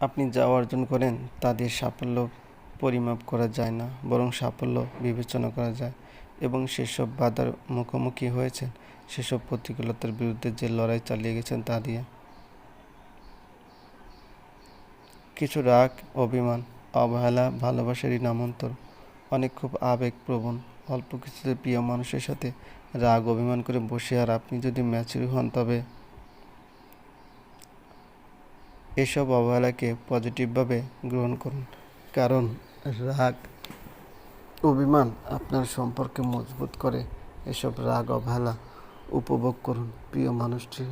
আপনি যা অর্জন করেন, তা দিয়ে সাফল্য পরিমাপ করা যায় না, বরং সাফল্য বিবেচনা করা যায়। এবং সেসব বাধার মুখোমুখি হয়েছেন, সেসব প্রতিকূলতার বিরুদ্ধে যে লড়াই চালিয়ে গেছেন তা দিয়ে। কিছু রাগ, অভিমান, অবহেলা ভালোবাসারই নামান্তর অনেক খুব আবেগপ্রবণ, অল্প কিছুতে প্রিয় মানুষের সাথে রাগ, অভিমান করে বসে আর আপনি যদি ম্যাচুর হন, তবে এসব অবহেলাকে পজিটিভভাবে গ্রহণ করুন। কারণ রাগ অভিমান আপনার সম্পর্কে মজবুত করে এসব রাগ অবহেলা উপভোগ করুন প্রিয় মানুষটি।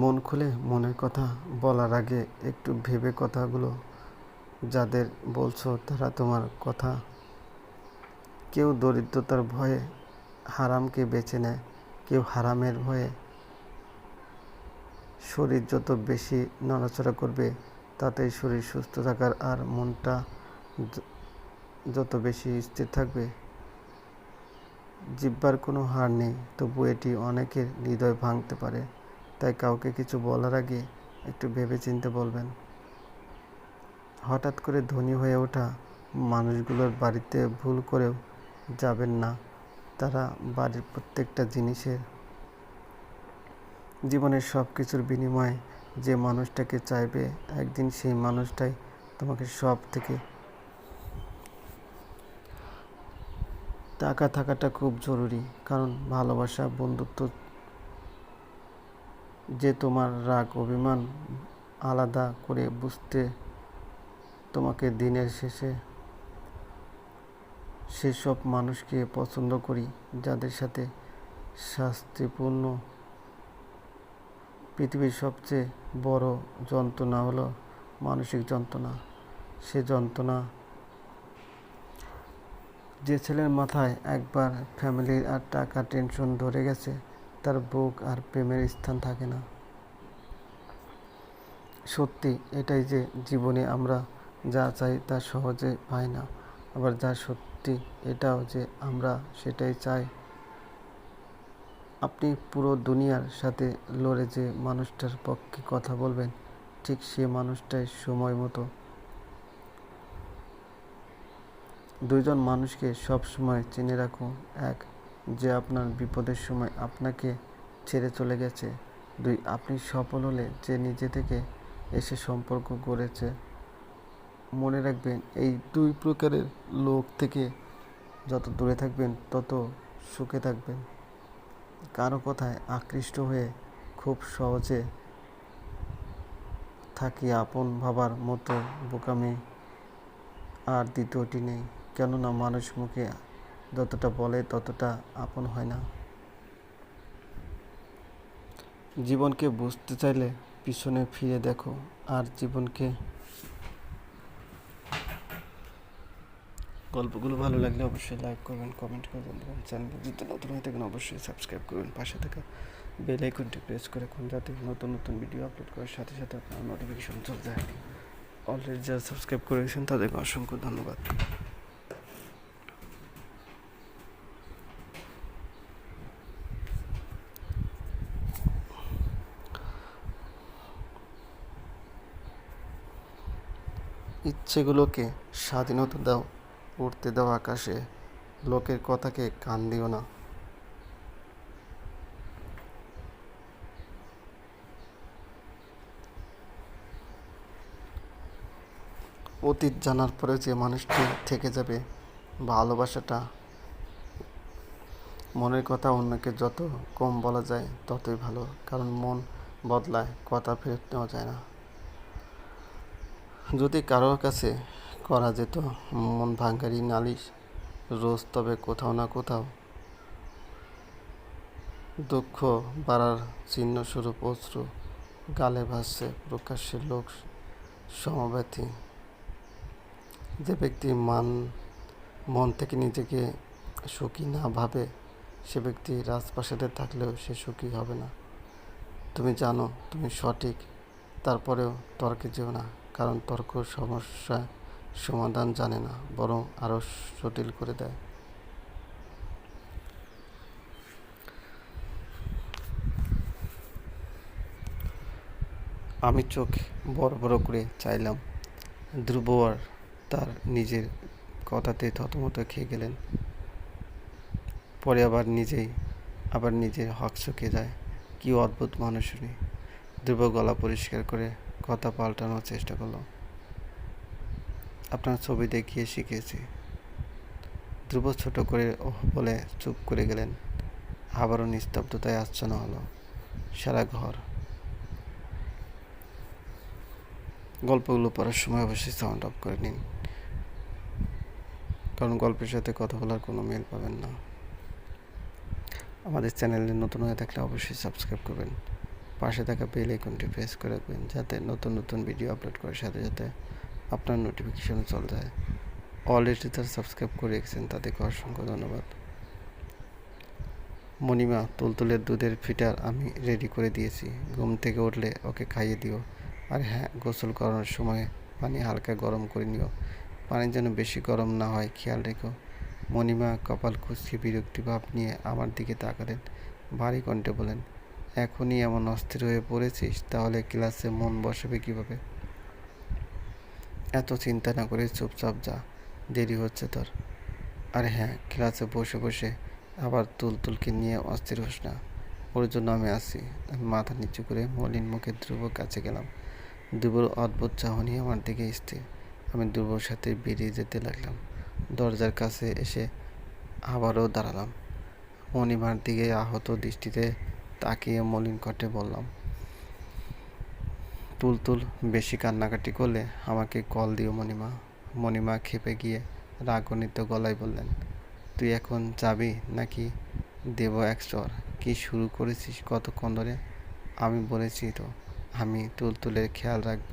মন খুলে মনের কথা বলার আগে একটু ভেবে কথাগুলো যাদের বলছো তারা তোমার কথা। কেউ দরিদ্রতার ভয়ে হারামকে বেছে নেয়, কেউ হারামের ভয়ে শরীর যত বেশি নড়াচড়া করবে, তাতেই শরীর সুস্থ থাকার আর মনটা যত বেশি স্থির থাকবে, জিব্বার কোনো হার নেই। তবু এটি অনেকের হৃদয় ভাঙতে পারে। তাই কাউকে কিছু বলার আগে একটু ভেবেচিন্তে বলবেন। হঠাৎ করে ধনী হয়ে ওঠা মানুষগুলোর বাড়িতে ভুল করেও যাবেন না। তারা বাড়ির প্রত্যেকটা জিনিসের জীবনের সব কিছুর বিনিময়ে যে মানুষটাকে চাইবে, একদিন সেই মানুষটাই তোমাকে সব থেকে টাকা থাকাটা খুব জরুরি। কারণ ভালোবাসা, বন্ধুত্ব যে তোমার রাগ, অভিমান আলাদা করে বুঝতে তোমাকে দিনের শেষে সেসব মানুষকে পছন্দ করি, যাদের সাথে শাস্তিপূর্ণ পৃথিবীর সবচেয়ে বড় যন্ত্রণা হলো মানসিক যন্ত্রণা। সে যন্ত্রণা যে ছেলের মাথায় একবার ফ্যামিলির আর টাকা টেনশন ধরে গেছে, তার বুক আর প্রেমের স্থান থাকে না। সত্যি, এটাই যে জীবনে আমরা যা চাই তা সহজে পাই না। আবার যা সত্যি, এটাও যে আমরা সেটাই চাই। আপনি পুরো দুনিয়ার সাথে লড়ে যে মানুষটার পক্ষে কথা বলবেন, ঠিক সে মানুষটাই সময় মতো। দুইজন মানুষকে সব সময় চিনে রাখুন। এক, যে আপনার বিপদের সময় আপনাকে ছেড়ে চলে গেছে। দুই, আপনি সফল হলে যে নিজে থেকে এসে সম্পর্ক গড়েছে মনে রাখবেন, এই দুই প্রকারের লোক থেকে যত দূরে থাকবেন, তত সুখে থাকবেন। কারও কথায় আকৃষ্ট হয়ে খুব সহজে থাকি আপন ভাবার মতো বোকামি। আর দ্বিতীয়টি নেই, কেননা মানুষ মুখে যতটা বলে ততটা আপন হয় না। জীবনকে বুঝতে চাইলে পিছনে ফিরে দেখো, আর জীবনকে গল্পগুলো ভালো লাগলে অবশ্যই লাইক করবেন কমেন্ট করবেন এবং চ্যানেলে যদি নতুন হয়ে থাকেন, অবশ্যই সাবস্ক্রাইব করবেন। পাশে থাকা বেল আইকনটি প্রেস করে রাখুন যাতে নতুন নতুন ভিডিও আপলোড করার সাথে সাথে আপনার নোটিফিকেশন চলে যায়। অলরেডি যারা সাবস্ক্রাইব করে করেছেন তাদেরকে অসংখ্য ধন্যবাদ। ইচ্ছেগুলোকে স্বাধীনতা দাও। উড়তে দাও আকাশে, লোকের কথাকে কান দিও না। অতীত জানার পরে যে মানুষটি থেকে যাবে, ভালোবাসাটা মনের কথা অন্যকে যত কম বলা যায় ততই ভালো, কারণ মন বদলায়, কথা ফেরত নেওয়া যায় না। যদি কারোর কাছে করা যেত। মন ভাঙ্গারি, নালিশ, রোজ তবে কোথাও না কোথাও দুঃখ বাড়ার চিহ্ন স্বরূপ অশ্রু গালে ভাসছে প্রকাশ্যে লোক সমব্যথী। যে ব্যক্তি মান, মন থেকে নিজেকে সুখী না ভাবে, সে ব্যক্তি রাজপ্রাসাদে থাকলেও সে সুখী হবে না। তুমি জানো, তুমি সঠিক, তারপরেও তর্কে যেও না, কারণ তর্ক সমস্যা সমাধান জানে না, বরং আরও জটিল করে দেয়। আমি চোখ বড় বড় করে চাইলাম, ধ্রুব আর তার নিজের কথাতে থতমত খেয়ে গেলেন। পরে আবার নিজেই, আবার নিজের হক চুকে যায়। কি অদ্ভুত মানুষ উনি। ধ্রুব গলা পরিষ্কার করে কথা পাল্টানোর চেষ্টা করল। আপনার ছবি দেখিয়ে শিখেছি ধ্রুব ছোট করে ওহ বলে চুপ করে গেলেন। আবারও নিস্তব্ধতায় আচ্ছন্ন হলো। সারা ঘর। গল্পগুলো পড়ার সময় অবশ্যই সাউন্ড অফ করে নিন। কারণ গল্পের সাথে কথা বলার কোনো মেল পাবেন না। আমাদের চ্যানেলে নতুন হয়ে থাকলে অবশ্যই সাবস্ক্রাইব করবেন। পাশে থাকা বেল আইকনটি প্রেস করে রাখবেন যাতে নতুন নতুন ভিডিও আপলোড করার সাথে সাথে আপনার নোটিফিকেশন চলে যায়। অলরেডি তার সাবস্ক্রাইব করে রেখেছেন, তাদেরকে অসংখ্য ধন্যবাদ। মণিমা, তুলতুলের দুধের ফিটার আমি রেডি করে দিয়েছি। ঘুম থেকে উঠলে ওকে খাইয়ে দিও। আর হ্যাঁ গোসল করানোর সময় পানি হালকা গরম করে নিও। পানি যেন বেশি গরম না হয়, খেয়াল রেখো। মণিমা কপাল কুচকে বিরক্তি ভাব নিয়ে আমার দিকে তাকালেন। ভারী কণ্ঠে বলেন এখনই এমন অস্থির হয়ে পড়েছিস, তাহলে ক্লাসে মন বসাবে কীভাবে? এত চিন্তা না করে চুপচাপ যা, দেরি হচ্ছে তোর। আর হ্যাঁ ক্লাসে বসে বসে আবার তুলতুলকে নিয়ে অস্থির হোস না। ওর জন্য আমি আসি আমি মাথা নিচু করে মলিন মুখে ধ্রুব কাছে গেলাম। ধ্রুবর অদ্ভুত চাহনি আমার দিকে স্থির আমি ধ্রুবর সাথে বেরিয়ে যেতে লাগলাম। দরজার কাছে এসে আবারও দাঁড়ালাম। মণিমার দিকে আহত দৃষ্টিতে তাকিয়ে মলিন কণ্ঠে বললাম তুলতুল, বেশি কান্নাকাটি করলে আমাকে কল দিও মণিমা। মণিমা খেপে গিয়ে রাগনিত গলায় বললেন, তুই এখন যাবি নাকি? দেব এক চর। কি শুরু করেছিস কতক্ষণ ধরে? আমি বলেছি তো, আমি তুলতুলের খেয়াল রাখব।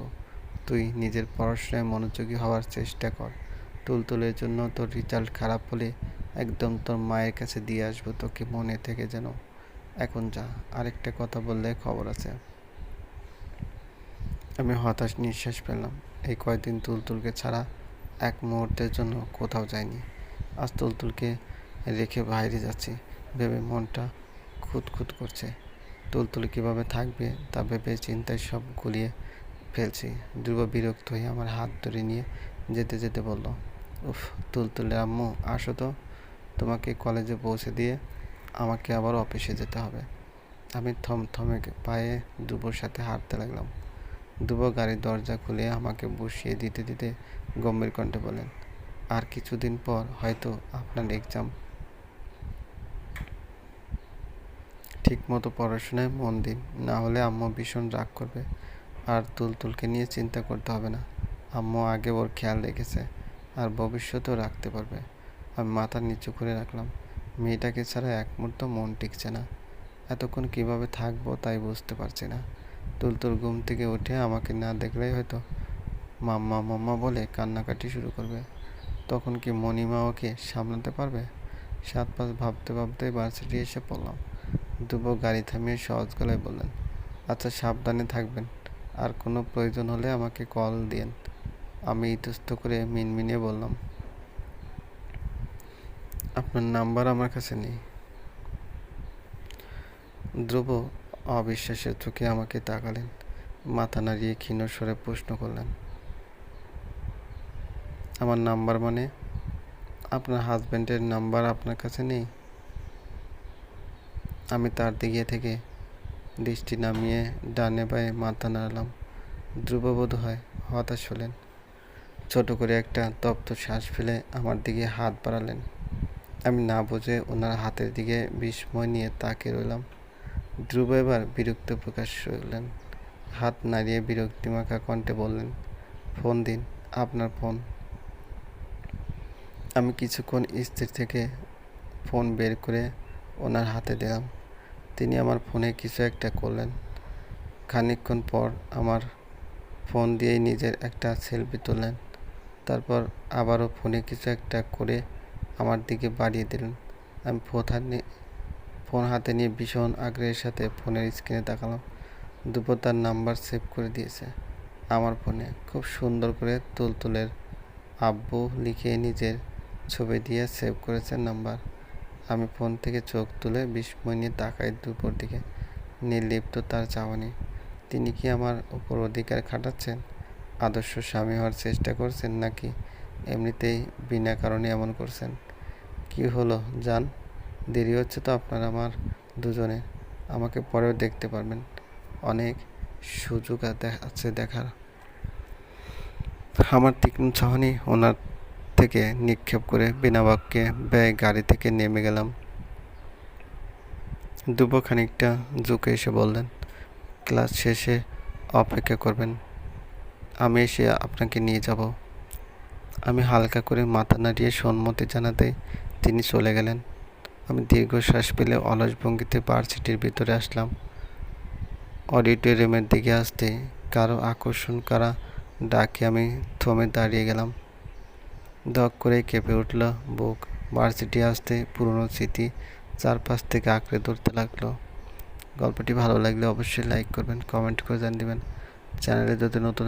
তুই নিজের পড়াশোনায় মনোযোগী হওয়ার চেষ্টা কর। তুলতুলের জন্য তোর রেজাল্ট খারাপ হলে একদম তোর মায়ের কাছে দিয়ে আসব তোকে মনে থেকে যেন। এখন যা, আরেকটা কথা বললে খবর আছে। আমি হতাশ নিঃশ্বাস পেলাম এই কয়েকদিন তুলতুলকে ছাড়া এক মুহূর্তের জন্য কোথাও যায়নি আজ তুলতুলকে রেখে বাইরে যাচ্ছি, ভেবে মনটা খুঁতখুত করছে। তুলতুল কীভাবে থাকবে তা ভেবে চিন্তায় সব গুলিয়ে ফেলছি। ধ্রুব বিরক্ত হয়ে আমার হাত ধরে নিয়ে যেতে যেতে বলল, উফ, তুলতুলে আম্মু, আসো তো। তোমাকে কলেজে পৌঁছে দিয়ে আমাকে আবার অফিসে যেতে হবে। আমি থমথমে পায়ে ধ্রুবর সাথে হাঁটতে লাগলাম। ধ্রুব গাড়ির দরজা খুলে আমাকে বসিয়ে দিতে দিতে গম্ভীর কণ্ঠে বলেন, আর কিছুদিন পর হয়তো আপনার এক্সাম ঠিক মতো পড়াশোনায় মন দিন, না হলে আম্মু ভীষণ রাগ করবে। আর তুলতুলকে নিয়ে চিন্তা করতে হবে না। আম্মু আগে ওর খেয়াল রেখেছে, আর ভবিষ্যতেও রাখতে পারবে। আমি মাথা নিচু করে রাখলাম। মেয়েটাকে ছাড়া এক মুহূর্ত মন টিকছে না। এতক্ষণ কীভাবে থাকব তাই বুঝতে পারছি না। তুলতুল ঘুম থেকে উঠে আমাকে না দেখলেই হয়তো মাম্মা মাম্মা বলে কান্নাকাটি শুরু করবে। তখন কি মণিমা ওকে সামলাতে পারবে? সাত পাঁচ ভাবতে ভাবতে ভার্সিটি এসে পড়লাম। দুবো গাড়ি থামিয়ে সহজ গলায় বললেন আচ্ছা সাবধানে থাকবেন। আর কোনো প্রয়োজন হলে আমাকে কল দিন আমি ইতস্ত করে মিনমিনিয়ে বললাম, আপনার নাম্বার আমার কাছে নেই। ধ্রুব অবিশ্বাসের চোখে আমাকে তাকালেন। মাথা নাড়িয়ে ক্ষীণ স্বরে প্রশ্ন করলেন, আমার নাম্বার মানে? আপনার হাজব্যান্ডের নাম্বার আপনার কাছে নেই? আমি তার দিকে থেকে দৃষ্টি নামিয়ে ডানে বায়ে মাথা নাড়ালাম। ধ্রুববোধ হয়, হতাশ হলেন। ছোট করে একটা তপ্ত শ্বাস ফেলে আমার দিকে হাত বাড়ালেন। আমি না বুঝে ওনার হাতের দিকে বিস্ময় নিয়ে তাকে রইলাম। ধ্রুব এবার বিরক্ত প্রকাশ করলেন। হাত নাড়িয়ে বিরক্তিমাখা কণ্ঠে বললেন, ফোন দিন, আপনার ফোন। আমি কিছুক্ষণ স্থির থেকে ফোন বের করে ওনার হাতে দিলাম। তিনি আমার ফোনে কিছু একটা করলেন। খানিকক্ষণ পর আমার ফোন দিয়েই নিজের একটা সেলফি তুললেন। তারপর আবারও ফোনে কিছু একটা করে আমার দিকে বাড়িয়ে দিলেন। আমি হাতে ফোন হাতে নিয়ে ভীষণ আগ্রহের সাথে ফোনের স্ক্রিনে তাকালাম। দুপুর তার নাম্বার সেভ করে দিয়েছে আমার ফোনে। খুব সুন্দর করে তুলতুলের আব্বু লিখে নিজের ছবি দিয়ে সেভ করেছে নাম্বার। আমি ফোন থেকে চোখ তুলে বিস্ময় নিয়ে তাকাই দুপুর দিকে। নির্লিপ্ত তার চাওয়ানি। তিনি কি আমার উপর অধিকার খাটাচ্ছেন? আদর্শ স্বামী হওয়ার চেষ্টা করছেন নাকি এমনিতেই বিনা কারণে এমন করছেন? কি হলো, জান? দেরি হচ্ছে তো আপনার আমার দুজনে আমাকে পরেও দেখতে পারবেন। অনেক সুযোগ আছে দেখার। আমার তীক্ষ্ণ চাহনি ওনার থেকে নিক্ষেপ করে বিনা বাক্যে ব্যয় গাড়ি থেকে নেমে গেলাম। দুবো খানিকটা ঝুঁকে এসে বললেন, ক্লাস শেষে অপেক্ষা করবেন। আমি এসে আপনাকে নিয়ে যাব। আমি হালকা করে মাথা নাড়িয়ে সম্মতি জানাতে তিনি চলে গেলেন। আমি দীর্ঘশ্বাস পেলে অলস ভঙ্গিতে ভার্সিটির ভিতরে আসলাম। অডিটোরিয়ামের দিকে আসতে কারও আকর্ষণ করা ডাকে আমি থমে দাঁড়িয়ে গেলাম। দক করে কেঁপে উঠল বুক। ভার্সিটি আসতে পুরনো স্মৃতি চারপাশ থেকে আঁকড়ে ধরতে লাগল। গল্পটি ভালো লাগলে অবশ্যই লাইক করবেন, কমেন্ট করে জানিয়ে দেবেন। চ্যানেলে যদি নতুন